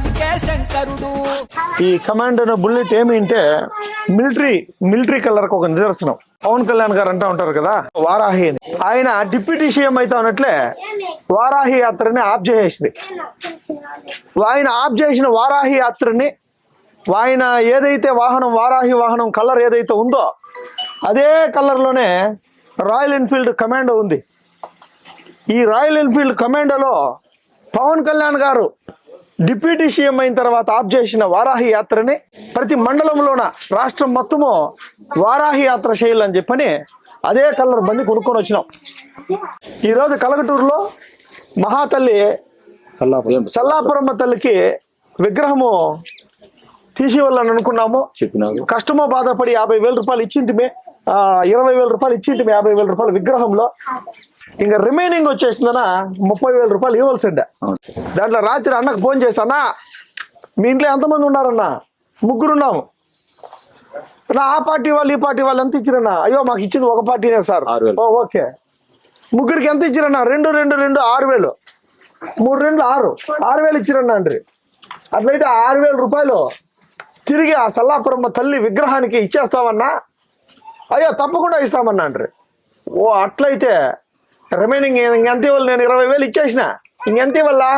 పలికే శంకరుడు. ఈ కమాండ్ బుల్లెట్ ఏమి అంటే మిలిటరీ మిలిటరీ కలర్ ఒక నిదర్శనం. పవన్ కళ్యాణ్ గారు అంటా ఉంటారు కదా వారాహి అని. ఆయన డిప్యూటీ సీఎం అయితే ఉన్నట్లే వారాహి యాత్రని ఆఫ్ చేసేసింది. ఆయన ఆఫ్ చేసిన వారాహి యాత్రని ఆయన ఏదైతే వాహనం వారాహి వాహనం కలర్ ఏదైతే ఉందో అదే కలర్లోనే రాయల్ ఎన్ఫీల్డ్ కమాండో ఉంది. ఈ రాయల్ ఎన్ఫీల్డ్ కమాండోలో పవన్ కళ్యాణ్ గారు డిప్యూటీ సీఎం అయిన తర్వాత ఆఫ్ చేసిన వారాహి యాత్రని ప్రతి మండలంలోన రాష్ట్రం మొత్తము వారాహి యాత్ర చేయాలని చెప్పని అదే కలర్ బండి కొనుక్కొని వచ్చినాం. ఈరోజు కలకటూరులో మహాతల్లి సల్లాపురమ్మ తల్లికి విగ్రహము తీసివ్వాలని అనుకున్నాము. కష్టమో బాధపడి యాభై వేల రూపాయలు ఇచ్చింటిమే ఇరవై వేల రూపాయలు ఇచ్చింటిమే యాభై వేల రూపాయల విగ్రహంలో. ఇంకా రిమైనింగ్ వచ్చేసిందన ముప్పై వేల రూపాయలు ఇవ్వాల్సిండే దాంట్లో రాత్రి అన్నకు ఫోన్ చేస్తానా మీ ఇంట్లో ఎంతమంది ఉన్నారన్నా? ముగ్గురు ఉన్నాము నా ఆ పార్టీ వాళ్ళు ఈ పార్టీ వాళ్ళు ఎంత ఇచ్చిరన్నా? అయ్యో మాకు ఇచ్చింది ఒక పార్టీనే సార్. ఓకే. ముగ్గురికి ఎంత ఇచ్చిరన్నా? రెండు రెండు రెండు ఆరు వేలు. మూడు రెండు ఆరు. ఆరు వేలు ఇచ్చిరన్నా అండ్రి. అట్లయితే ఆరు వేల రూపాయలు తిరిగి ఆ సల్లాపురమ్మ తల్లి విగ్రహానికి ఇచ్చేస్తామన్నా అయ్యో తప్పకుండా ఇస్తామన్నా అండ్రి. ఓ అట్లయితే రిమైనింగ్ ఇంకెంత ఇవ్వాలి నేను? ఇరవై వేలు ఇచ్చేసిన. ఇంకెంత ఇవ్వాలా?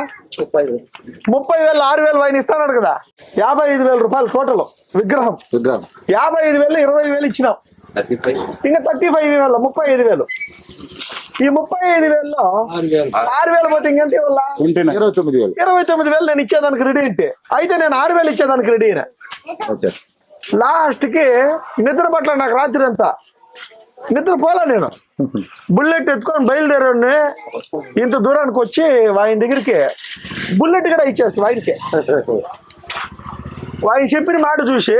ముప్పై వేలు. ఆరు వేలు ఆయన ఇస్తాడు కదా. యాభై ఐదు వేల రూపాయలు టోటల్ విగ్రహం. విగ్రహం. యాభై ఐదు వేలు ఇరవై వేలు ఇచ్చినాం. ఇంకా థర్టీ ఫైవ్ వేల ముప్పై ఐదు వేలు. ఈ ముప్పై ఐదు వేలలో ఆరు వేలు. పోతే ఇంకెంత ఇవ్వాలా? ఇరవై తొమ్మిది వేలు. ఇరవై తొమ్మిది వేలు నేను ఇచ్చేదానికి రెడీ అయితే. అయితే నేను ఆరు వేలు ఇచ్చేదానికి రెడీ అయినా. లాస్ట్కి నిద్ర పట్ల నాకు రాత్రి అంతా. నిద్ర పోలే నేను. బుల్లెట్ ఎత్తుకొని బయలుదేరాను. ఇంత దూరానికి వచ్చి ఆయన దగ్గరికి. బుల్లెట్ కూడా ఇచ్చేస్తాను ఆయనకి ఆయన చెప్పిన మాట చూసి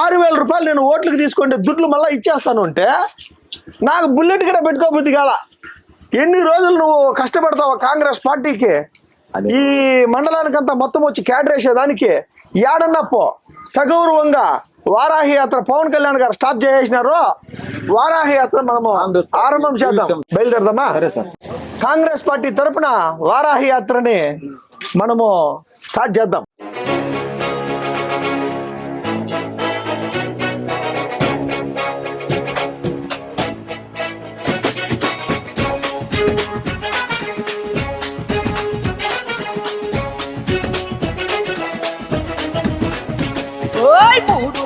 ఆరు వేల రూపాయలు నేను ఓట్లకు తీసుకుంటే దుడ్లు మళ్ళీ ఇచ్చేస్తాను అంటే నాకు బుల్లెట్ కూడా పెట్టుకోబుద్ది కాల. ఎన్ని రోజులు నువ్వు కష్టపడతావు కాంగ్రెస్ పార్టీకి. ఈ మండలానికంతా మొత్తం వచ్చి క్యాడరేసేదానికి ఏడన్నా పో. సగౌరవంగా వారాహి యాత్ర పవన్ కళ్యాణ్ గారు స్టాప్ చేసేసినారు. వారాహి యాత్ర మనము ఆరంభం చేద్దాం. బయలుదేరదామా? కాంగ్రెస్ పార్టీ తరపున వారాహి యాత్రని మనము స్టార్ట్ చేద్దాం.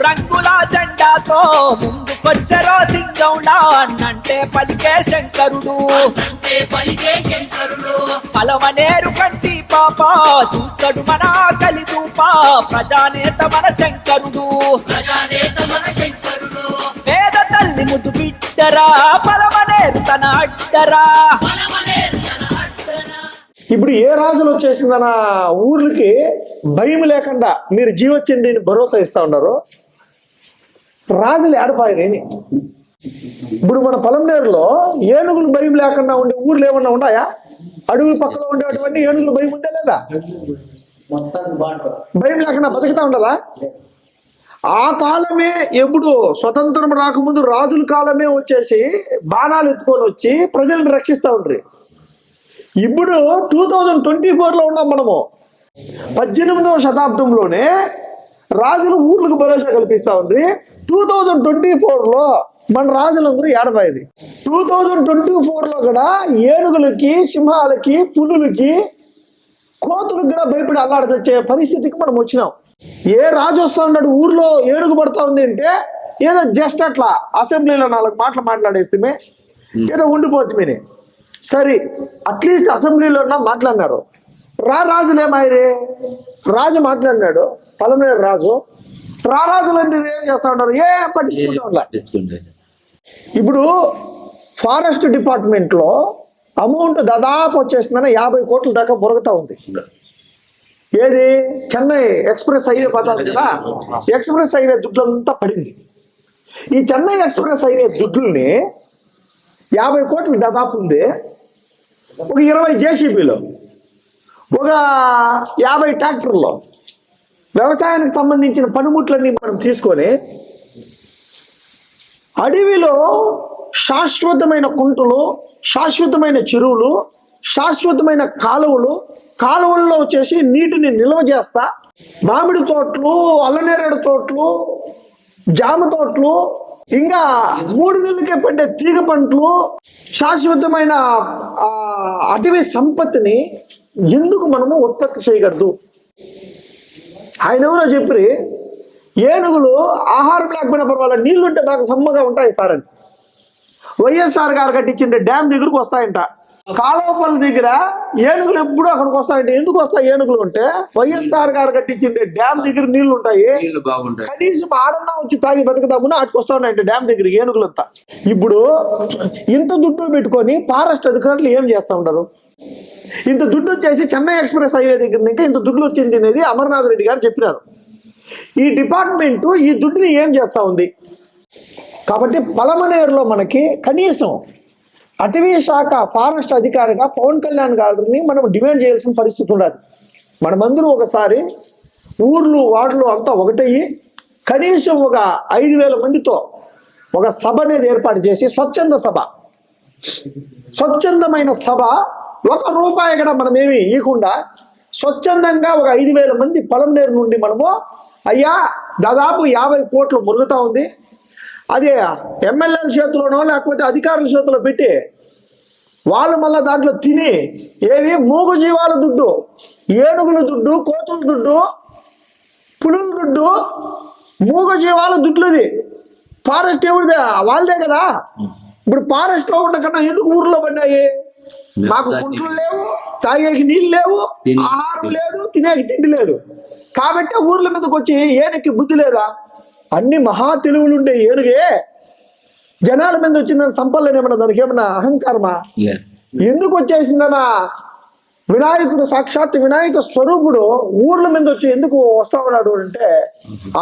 రంగుల జెండాతో ముందుకొచ్చరో సింగంలా అన్నంటే పలికే శంకరుడు. అంటే పలికే శంకరుడు. పలమనేరు కంటి పాప చూస్తాడు మన ఆకలి దూప ప్రజానేత మన శంకరుడు. ప్రజానేత మన శంకరుడు. పేద తల్లి ముద్దు బిడ్డరా పలమనేరు తన అడ్డరా. ఇప్పుడు ఏ రాజులు వచ్చేసిందన ఊర్లకి భయం లేకుండా మీరు జీవచండిని భరోసా ఇస్తా ఉన్నారు. రాజులు ఏడపాయని ఇప్పుడు మన పొలంనేరులో ఏనుగులు భయం లేకుండా ఉండే ఊర్లు ఏమన్నా ఉన్నాయా? అడవుల పక్కలో ఉండేటువంటి ఏనుగులు భయం ఉందా లేదా? భయం లేకుండా బతుకుతా ఉండదా? ఆ కాలమే ఎప్పుడు స్వతంత్రం రాకముందు రాజుల కాలమే వచ్చేసి బాణాలు ఎత్తుకొని వచ్చి ప్రజలను రక్షిస్తూ ఉండ్రి. ఇప్పుడు టూ థౌజండ్ ట్వంటీ ఫోర్లో ఉన్నాం మనము. పద్దెనిమిదవ శతాబ్దంలోనే రాజులు ఊర్లకు భరోసా కల్పిస్తా ఉంది. టూ థౌజండ్ ట్వంటీ ఫోర్లో మన రాజులందరూ ఏడబాయింది. టూ థౌజండ్ ట్వంటీ ఫోర్లో కూడా ఏనుగులకి సింహాలకి పులులకి కోతులకు కూడా భయపడి అల్లాడి పరిస్థితికి మనం వచ్చినాం. ఏ రాజు వస్తా ఉన్నాడు ఊర్లో ఏనుగు పడతా ఉంది అంటే ఏదో జస్ట్ అట్లా అసెంబ్లీలో నాలుగు మాటలు మాట్లాడేస్తే ఏదో ఉండిపోతుంది సరే అట్లీస్ట్ అసెంబ్లీలో మాట్లాడినారు. రా రాజులేమాయరే రాజు మాట్లాడినాడు. పలమనేరు రాజు. రా రాజులు ఎందుకు ఏం చేస్తా ఉన్నారు? ఏ పట్టించుకుంటా ఇప్పుడు ఫారెస్ట్ డిపార్ట్మెంట్లో అమౌంట్ దాదాపు వచ్చేసిందని యాభై కోట్ల దాకా బొరగతా ఉంది. ఏది? చెన్నై ఎక్స్ప్రెస్ హైవే పదాలు కదా? ఎక్స్ప్రెస్ హైవే దుడ్లంతా పడింది. ఈ చెన్నై ఎక్స్ప్రెస్ హైవే దుడ్లని యాభై కోట్లు దాదాపు ఉంది. ఒక ఇరవై జేసీబీలు. ఒక యాభై ట్రాక్టర్లో. వ్యవసాయానికి సంబంధించిన పనిముట్లన్నీ మనం తీసుకొని అడవిలో శాశ్వతమైన కుంటలు శాశ్వతమైన చెరువులు శాశ్వతమైన కాలువలు కాలువల్లో వచ్చేసి నీటిని నిల్వ చేస్తా. మామిడి తోటలు అల్లనేరేడు తోటలు జామ తోటలు ఇంకా మూడు నెలలకే పండే తీగ పంటలు శాశ్వతమైన అటవీ సంపత్తిని ఎందుకు మనము ఉత్పత్తి చేయగలదు? ఆయన ఎవరో చెప్పి ఏనుగులు ఆహారం లేకపోయినా పర్వాలేదు నీళ్ళు ఉంటే బాగా సమ్మగా ఉంటాయి సార్ అని వైఎస్ఆర్ గారు కట్టించిన డ్యామ్ దగ్గరకు వస్తాయంట. కాలువ పనుల దగ్గర ఏనుగులు ఎప్పుడు అక్కడికి వస్తాయంటే. ఎందుకు వస్తాయి ఏనుగులు అంటే వైఎస్ఆర్ గారు కట్టించిన డ్యామ్ దగ్గర నీళ్ళు ఉంటాయి కనీసం ఆడన్నా వచ్చి తాగి బతుకుదాముని అటుకు వస్తా ఉన్నాయంటే డ్యామ్ దగ్గర ఏనుగులంతా. ఇప్పుడు ఇంత దుడ్డు పెట్టుకొని ఫారెస్ట్ అధికారులు ఏం చేస్తా ఉంటారు ఇంత దుడ్డు వచ్చేసి చెన్నై ఎక్స్ప్రెస్ హైవే దగ్గర నుంచి ఇంత దుడ్డు వచ్చింది అనేది అమర్నాథ్ రెడ్డి గారు చెప్పినారు. ఈ డిపార్ట్మెంట్ ఈ దుడ్డుని ఏం చేస్తా ఉంది? కాబట్టి పలమనేరులో మనకి కనీసం అటవీ శాఖ ఫారెస్ట్ అధికారిగా పవన్ కళ్యాణ్ గారిని మనం డిమాండ్ చేయాల్సిన పరిస్థితి ఉండదు మనమందరూ ఒకసారి ఊర్లు వార్డులు అంతా ఒకటయ్యి కనీసం ఒక ఐదు వేల మందితో ఒక సభ అనేది ఏర్పాటు చేసి స్వచ్ఛంద సభ. స్వచ్ఛందమైన సభ ఒక రూపాయి కూడా మనం ఏమి ఇవ్వకుండా స్వచ్ఛందంగా ఒక ఐదు వేల మంది పొలంనేరు నుండి మనము అయ్యా దాదాపు యాభై కోట్లు మురుగుతూ ఉంది. అది ఎమ్మెల్యేల చేతిలోనో లేకపోతే అధికారుల చేతిలో పెట్టి వాళ్ళు మళ్ళీ దాంట్లో తిని ఏవి మూగు జీవాల దుడ్డు ఏనుగుల దుడ్డు కోతుల దుడ్డు పులుల దుడ్డు మూగ జీవాల దుడ్లది ఫారెస్ట్ ఎవరిదే? వాళ్ళదే కదా. ఇప్పుడు ఫారెస్ట్లో ఉండకన్నా ఎందుకు ఊర్లో పడ్డాయి మాకు కుంట్లు లేవు తాగేకి నీళ్ళు లేవు ఆహారం లేదు తినేకి తిండి లేదు. కాబట్టి ఊర్ల మీదకి వచ్చి ఏనకి బుద్ధి లేదా? అన్ని మహా తెలివులుండే ఏనుగే జనాల మీద వచ్చిందని సంపలేనేమన్నా దానికి ఏమన్నా అహంకారమా. ఎందుకు వచ్చేసిందనా వినాయకుడు సాక్షాత్ వినాయక స్వరూపుడు ఊర్ల మీద వచ్చి ఎందుకు వస్తా ఉన్నాడు అంటే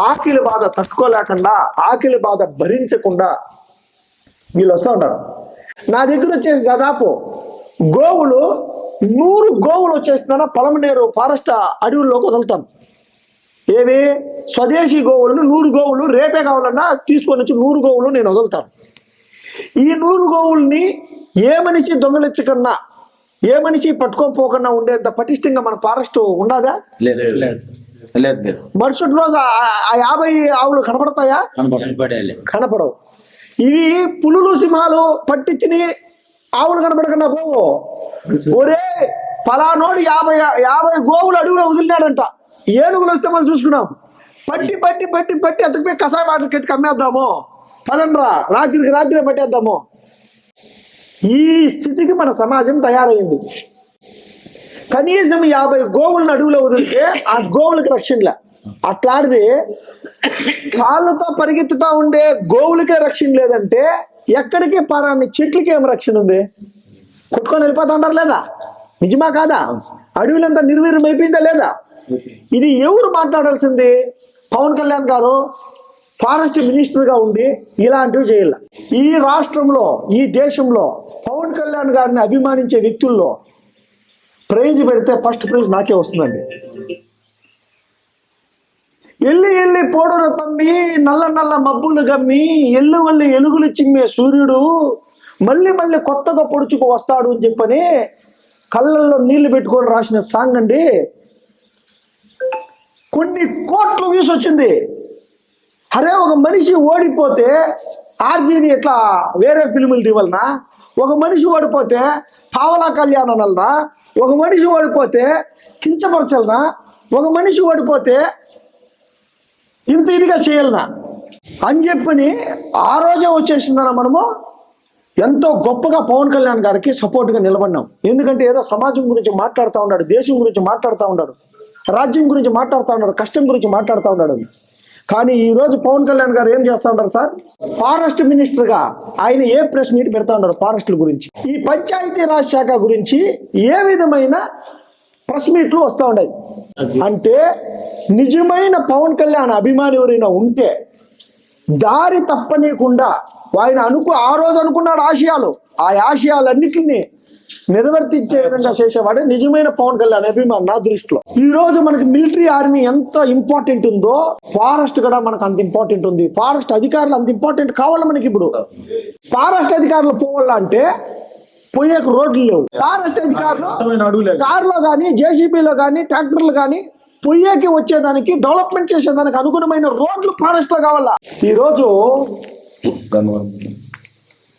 ఆకిలి బాధ తట్టుకోలేకుండా ఆకిలి బాధ భరించకుండా వీళ్ళు వస్తా ఉంటారు నా దగ్గర వచ్చేసి దాదాపు గోవులు నూరు గోవులు వచ్చేసిందన పొలమనేరు ఫారెస్ట్ అడవుల్లోకి వదులుతాను ఏవి? స్వదేశీ గోవులను నూరు గోవులు రేపే కావాలన్నా తీసుకొని వచ్చి నూరు గోవులు నేను వదులుతాను. ఈ నూరు గోవుల్ని ఏ మనిషి దొంగలించకన్నా ఏ మనిషి పట్టుకొని పోకుండా ఉండేంత పటిష్టంగా మన ఫారెస్ట్ ఉండదా? లేదు లేదు. లేదు లేదు. మరుసటి రోజు ఆ- యాభై ఆవులు కనపడతాయా? కనపడవు. ఇవి పులులు సింహాలు పట్టించిని ఆవులు కనబడకుండా పోవు. ఒరే పలానోడు యాభై యాభై గోవులు అడుగులో వదిలినాడంట. ఏనుగులు వస్తే మనం చూసుకున్నాం. పట్టి పట్టి పట్టి పట్టి అతకపోయి కషాయ వాటర్ కట్టి కమ్మేద్దాము. పదండ్రా రాత్రికి రాత్రి పట్టేద్దాము. ఈ స్థితికి మన సమాజం తయారైంది. కనీసం యాభై గోవులను అడుగులో వదిలితే ఆ గోవులకు రక్షణలే అట్లాంటిది కాళ్ళతో పరిగెత్తుతా ఉండే గోవులకే రక్షణ లేదంటే ఎక్కడికి పరాన్ని చెట్లకి ఏం రక్షణ ఉంది? కొట్టుకొని వెళ్ళిపోతా ఉంటారు లేదా? నిజమా కాదా? అడవులంతా నిర్వీర్యం అయిపోయిందా లేదా? ఇది ఎవరు మాట్లాడాల్సింది? పవన్ కళ్యాణ్ గారు ఫారెస్ట్ మినిస్టర్గా ఉండి ఇలాంటివి చేయాల. ఈ రాష్ట్రంలో ఈ దేశంలో పవన్ కళ్యాణ్ గారిని అభిమానించే వ్యక్తుల్లో ప్రైజ్ పెడితే ఫస్ట్ ప్రైజ్ నాకే వస్తుందండి. ఎల్లి ఎల్లి పోడుర తమ్మి నల్ల నల్ల మబ్బులు గమ్మి ఎల్లు వల్లి ఎలుగులు చిమ్మే సూర్యుడు మళ్ళీ మళ్ళీ కొత్తగా పొడుచుకు వస్తాడు అని చెప్పని కళ్ళల్లో నీళ్ళు పెట్టుకొని రాసిన సాంగ్ అండి. కొన్ని కోట్లు వ్యూస్ వచ్చింది అరే ఒక మనిషి ఓడిపోతే ఆర్జీని ఎట్లా వేరే ఫిల్ములు తీవలన ఒక మనిషి ఓడిపోతే పావలా కళ్యాణం వలన ఒక మనిషి ఓడిపోతే కించపరచలన? ఒక మనిషి ఓడిపోతే ఇంత ఇదిగా చేయాలనా? అని చెప్పని ఆ రోజే వచ్చేసిందన మనము ఎంతో గొప్పగా పవన్ కళ్యాణ్ గారికి సపోర్ట్గా నిలబడినాం. ఎందుకంటే ఏదో సమాజం గురించి మాట్లాడుతూ ఉన్నాడు దేశం గురించి మాట్లాడుతూ ఉన్నాడు రాజ్యం గురించి మాట్లాడుతూ ఉన్నాడు కష్టం గురించి మాట్లాడుతూ ఉన్నాడు. కానీ ఈ రోజు పవన్ కళ్యాణ్ గారు ఏం చేస్తూ ఉంటారు సార్? ఫారెస్ట్ మినిస్టర్గా ఆయన ఏ ప్రెస్ మీట్ పెడతా ఉన్నారు ఫారెస్ట్ల గురించి? ఈ పంచాయతీ రాజ్ శాఖ గురించి ఏ విధమైన ప్రెస్ మీట్లు వస్తూ ఉన్నాయి అంటే నిజమైన పవన్ కళ్యాణ్ అభిమాని ఎవరైనా ఉంటే దారి తప్పనీయకుండా ఆయన అనుకు ఆ రోజు అనుకున్నాడు ఆశయాలు. ఆ ఆశయాలన్నిటిని నిర్వర్తించే విధంగా చేసేవాడే నిజమైన పవన్ కళ్యాణ్ అభిమాన్ నా దృష్టిలో. ఈ రోజు మనకి మిలిటరీ ఆర్మీ ఎంత ఇంపార్టెంట్ ఉందో ఫారెస్ట్ కూడా మనకు అంత ఇంపార్టెంట్ ఉంది. ఫారెస్ట్ అధికారులు అంత ఇంపార్టెంట్ కావాలి మనకి ఇప్పుడు. ఫారెస్ట్ అధికారులు పోవాలంటే పోయే రోడ్లు లేవు. ఫారెస్ట్ అధికారులు కారులో? కానీ జేసీబీలో కానీ ట్రాక్టర్లు కానీ పొయ్యేకి వచ్చేదానికి డెవలప్మెంట్ చేసేదానికి అనుగుణమైన రోడ్లు ఫారెస్ట్లో కావాలా? ఈ రోజు గన్నవరం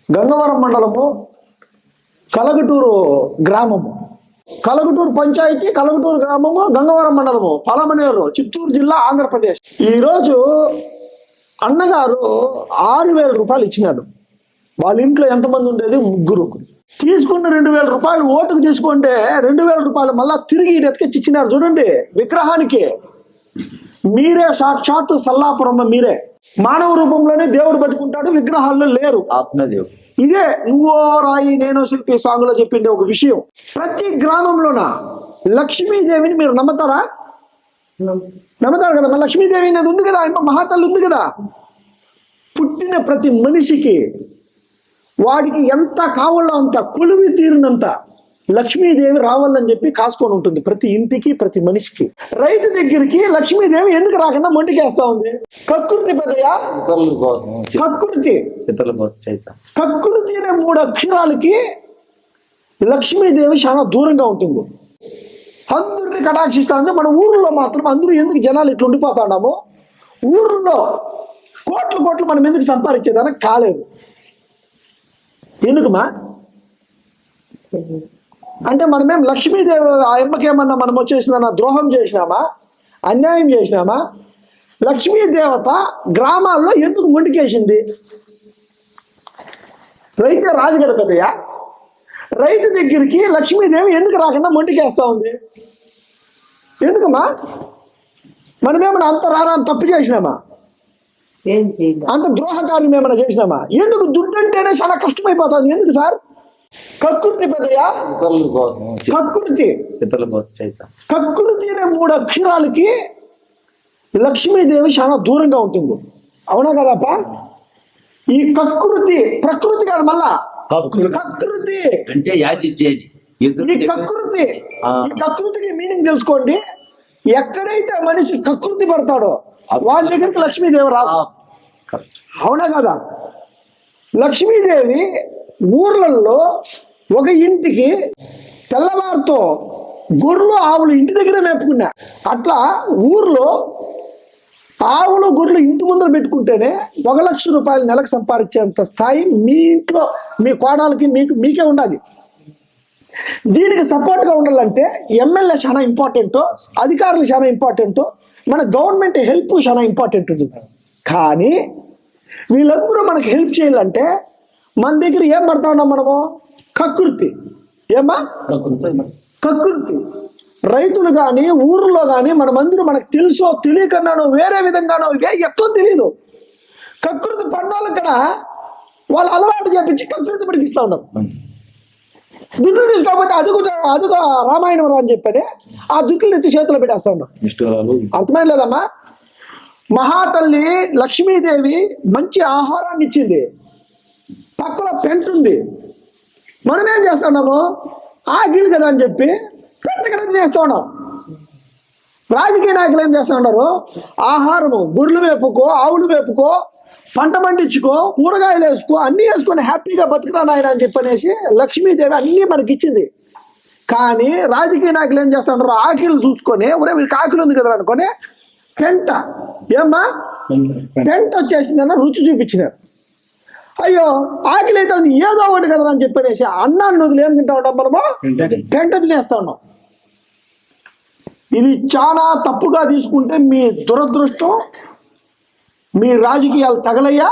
గంగవరం మండలము కలగటూరు గ్రామము. కలగటూరు పంచాయతీ కలగటూరు గ్రామము గంగవరం మండలము పలమనేరు చిత్తూరు జిల్లా ఆంధ్రప్రదేశ్. ఈరోజు అన్నగారు ఆరు వేల రూపాయలు ఇచ్చినాడు. వాళ్ళ ఇంట్లో ఎంతమంది ఉండేది? ముగ్గురు. తీసుకున్న రెండు వేల రూపాయలు ఓటుకు తీసుకుంటే రెండు వేల రూపాయలు మళ్ళా తిరిగి ఇచ్చినారు చూడండి విగ్రహానికి. మీరే సాక్షాత్తు సల్లాపురమ్మ మీరే. మానవ రూపంలోనే దేవుడు బతుకుంటాడు విగ్రహాల్లో లేరు. ఆత్మదేవ్ ఇదే నువ్వో రాయి నేను శిల్పి సాంగ్లో చెప్పిండే ఒక విషయం. ప్రతి గ్రామంలోన లక్ష్మీదేవిని మీరు నమ్ముతారా? నమ్ముతారు కదా లక్ష్మీదేవి అనేది ఉంది కదా మహాతల్లి ఉంది కదా. పుట్టిన ప్రతి మనిషికి వాడికి ఎంత కావాలో అంత కొలువి తీరినంత లక్ష్మీదేవి రావాలని చెప్పి కాసుకొని ఉంటుంది ప్రతి ఇంటికి ప్రతి మనిషికి. రైతు దగ్గరికి లక్ష్మీదేవి ఎందుకు రాకుండా మొండికేస్తా ఉంది? కక్కుర్తి పెద్దయా ఇతరుల కోసం కక్కుర్తి. ఇతరుల కోసం చేస్తా కక్కుర్తి అనే మూడు అక్షరాలకి లక్ష్మీదేవి చాలా దూరంగా ఉంటుంది. అందరిని కటాక్షిస్తా ఉంది. మన ఊర్లో మాత్రం అందరూ ఎందుకు జనాలు ఇట్లా ఉండిపోతాడాము ఊర్లో కోట్లు కోట్లు మనం ఎందుకు సంపాదించేదానికి కాలేదు. ఎందుకుమా అంటే మనమేం లక్ష్మీదేవి ఆ అమ్మకేమన్నా మనం వచ్చేసిందన్న ద్రోహం చేసినామా? అన్యాయం చేసినామా? లక్ష్మీదేవత గ్రామాల్లో ఎందుకు ముండికేసింది? రైతే రాజుగడ పెద్దయ్య. రైతు దగ్గరికి లక్ష్మీదేవి ఎందుకు రాకుండా మొండికేస్తా ఉంది? ఎందుకమ్మా? మనమేమన్నా అంత రారా తప్పు చేసినామా? అంత ద్రోహ కార్యం ఏమైనా చేసినామా? ఎందుకు దుడ్డు అంటేనే చాలా కష్టమైపోతుంది. ఎందుకు సార్? ఇతరుల కోసం చేస్తా కక్కుర్తి. అనే మూడు అక్షరాలకి లక్ష్మీదేవి చాలా దూరంగా ఉంటుంది. అవునా కదప్పా? ఈ కక్కుర్తి ప్రకృతి కాదు మళ్ళా. కకృతి అంటే యాచిచ్చేది. ఈ కకృతి ఈ కకృతికి మీనింగ్ తెలుసుకోండి. ఎక్కడైతే మనిషి కకృతి పడతాడో వాళ్ళ దగ్గరికి లక్ష్మీదేవి రాదు. అవునా కదా? లక్ష్మీదేవి ఊర్లలో ఒక ఇంటికి తెల్లవారితో గొర్రెలు ఆవులు ఇంటి దగ్గర మేపుకున్నా. అట్లా ఊర్లో ఆవులు గొర్రెలు ఇంటి ముందర పెట్టుకుంటేనే ఒక లక్ష రూపాయలు నెలకు సంపాదించేంత స్థాయి మీ ఇంట్లో మీ కోణాలకి మీకు మీకే ఉండాలి దీనికి సపోర్ట్గా ఉండాలంటే ఎమ్మెల్యే చాలా ఇంపార్టెంట్ అధికారులు చాలా ఇంపార్టెంట్ మన గవర్నమెంట్ హెల్ప్ చాలా ఇంపార్టెంట్ ఉంటుంది కానీ వీళ్ళందరూ మనకి హెల్ప్ చేయాలంటే మన దగ్గర ఏం పడతా ఉన్నాం మనము? కకృతి. ఏమా కకృతి. రైతులు కానీ ఊర్లో కానీ మనమందరూ మనకు తెలుసో తెలియకన్నానో వేరే విధంగానో ఎట్లా తెలియదు కకృతి పండాలు ఇక్కడ వాళ్ళు అలవాటు చేపించి కకృతి పడిపిస్తా ఉన్నారు దుడ్లు తీసుకోకపోతే అదుగు అదుగు రామాయణం అని చెప్పని ఆ దుడ్లు ఎత్తి చేతిలో పెట్టేస్తా ఉన్నారు అర్థమైన లేదమ్మా? మహాతల్లి లక్ష్మీదేవి మంచి ఆహారాన్ని ఇచ్చింది పక్కన పెంచుంది మనం ఏం చేస్తున్నాము? ఆగిలి కదా అని చెప్పి పెంట కదా తినేస్తా ఉన్నాం. రాజకీయ నాయకులు ఏం చేస్తూ ఉన్నారు? ఆహారము గుర్రెలు వేపుకో ఆవులు వేపుకో పంట పండించుకో కూరగాయలు వేసుకో అన్నీ వేసుకొని హ్యాపీగా బతుకురా నాయన అని చెప్పనేసి లక్ష్మీదేవి అన్నీ మనకి ఇచ్చింది కానీ రాజకీయ నాయకులు ఏం చేస్తున్నారు ఆకిలు చూసుకొని ఒరే వీళ్ళకి ఆకిలి ఉంది కదా అనుకొని పెంట. ఏమ్మా? పెంట. వచ్చేసిందన్న రుచి చూపించినారు అయ్యో ఆకలి అయితే ఉంది. ఏదో ఒకటి కదా అని చెప్పనేసి అన్నాన్ని వదిలి ఏం తింటా ఉంటాం మనము? పెంట తినేస్తా ఉన్నాం. ఇది చాలా తప్పుగా తీసుకుంటే మీ దురదృష్టం మీ రాజకీయాలు తగలయ్యా.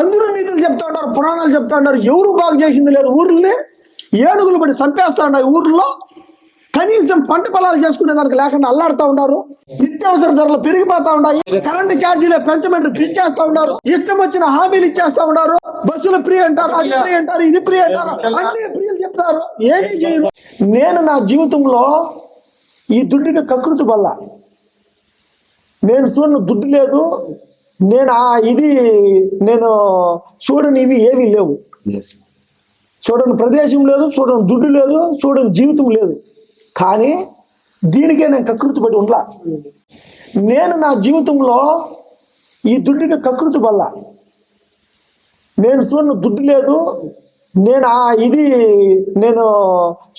అందరూ నీతులు చెప్తా ఉంటారు పురాణాలు చెప్తా ఉంటారు ఎవరు బాగు చేసింది లేదు ఊర్లని. ఏనుగులు పడి చంపేస్తా ఉన్నాయి ఊర్లో. కనీసం పంట పొలాలు చేసుకునే దానికి లేకుండా అల్లాడుతా ఉన్నారు. నిత్యావసర ధరలు పెరిగిపోతా ఉన్నాయి. కరెంటు ఛార్జీలు పెంచమని పెంచేస్తా ఉన్నారు. ఇష్టం వచ్చిన హామీలు ఇచ్చేస్తా ఉన్నారు. బస్సులు ఫ్రీ అంటారు అది ఫ్రీ అంటారు ఇది ఫ్రీ అంటారు. అన్ని ఫ్రీలు చెప్తారు. ఏమీ చేయరు. నేను నా జీవితంలో ఈ దుడ్డుకి కకృతి వల్ల. నేను చూడను దుడ్డు లేదు. నేను ఆ ఇది నేను చూడని ఇవి ఏమీ లేవు. చూడని ప్రదేశం లేదు చూడని దుడ్డు లేదు చూడని జీవితం లేదు. కానీ దీనికే నేను కకృతి పడి ఉండలా. నేను నా జీవితంలో ఈ దుడ్డుకి కకృతి వల్ల నేను చూడని దుడ్డు లేదు. నేను ఆ ఇది నేను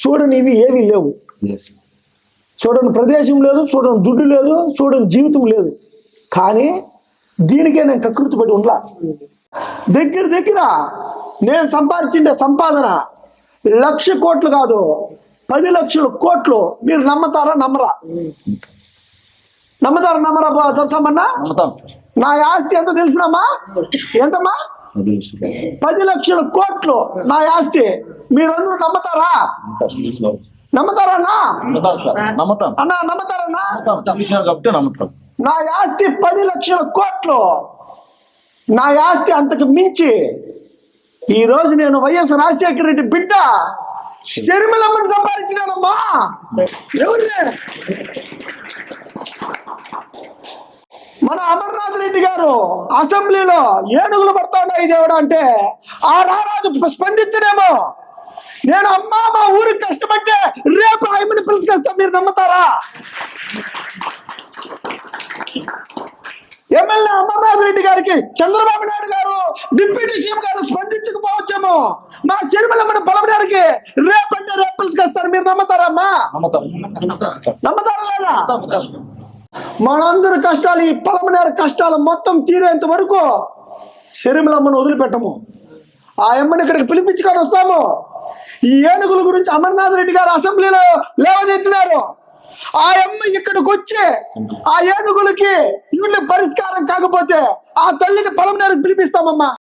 చూడని ఇవి ఏమీ లేవు. చూడని ప్రదేశం లేదు చూడని దుడ్డు లేదు చూడని జీవితం లేదు. కానీ దీనికే నేను కకృతి పడి ఉండలా. దగ్గర దగ్గర నేను సంపాదించిండే సంపాదన లక్ష కోట్లు కాదు. పది లక్షల కోట్లు మీరు నమ్మతారా నమ్మరా? నమ్మతారా నమ్మరా నమ్ముతాం సార్. నా ఆస్తి ఎంత తెలిసినమ్మా ఎంతమ్మా? పది లక్షల కోట్లు నా ఆస్తి. మీరందరూ నమ్మతారా? నమ్మతారా అన్నా నమ్ముతాం సార్. నమ్ముతాం. అన్నా నమ్మతారన్నా నమ్ముతాం. విషయం కాబట్టి నమ్ముతాం. నా ఆస్తి పది లక్షల కోట్లు. నా ఆస్తి అంతకు మించి. ఈ రోజు నేను వైఎస్ రాజశేఖర రెడ్డి బిడ్డ. శర్మిలమ్మని సంపాదించినానమ్మా. ఎవరిని మన అమర్నాథ్ రెడ్డి గారు అసెంబ్లీలో ఏనుగులు పడతా ఉన్నాయి దేవుడు అంటే ఆ రారాజు స్పందించడేమో నేను అమ్మా మా ఊరికి కష్టపడితే రేపు ఆయమని పిలుచుకొస్తా మీరు నమ్ముతారా? ఎమ్మెల్యే అమర్నాథ్ రెడ్డి గారికి చంద్రబాబు నాయుడు గారు డిప్యూటీ సీఎం గారు స్పందించకపోవచ్చేమో మా చెరుమలమ్మని బలపడానికి రేపంటే రేపు పిలుచుకొస్తారు. మీరు నమ్ముతారమ్మా? నమ్ముతాం. నమ్ముతారా లేదా? మనందరి కష్టాలు ఈ పలమనేరు కష్టాలు మొత్తం తీరేంత వరకు శరీరమ్మను వదిలిపెట్టము. ఆ అమ్మని ఇక్కడికి పిలిపించుకొని వస్తాము. ఈ ఏనుగుల గురించి అమర్నాథ్ రెడ్డి గారు అసెంబ్లీలో లేవనెత్తినారు. ఆ అమ్మ ఇక్కడికి వచ్చి ఆ ఏనుగులకి వీళ్ళ పరిష్కారం కాకపోతే ఆ తల్లిని పొలం పిలిపిస్తామమ్మా.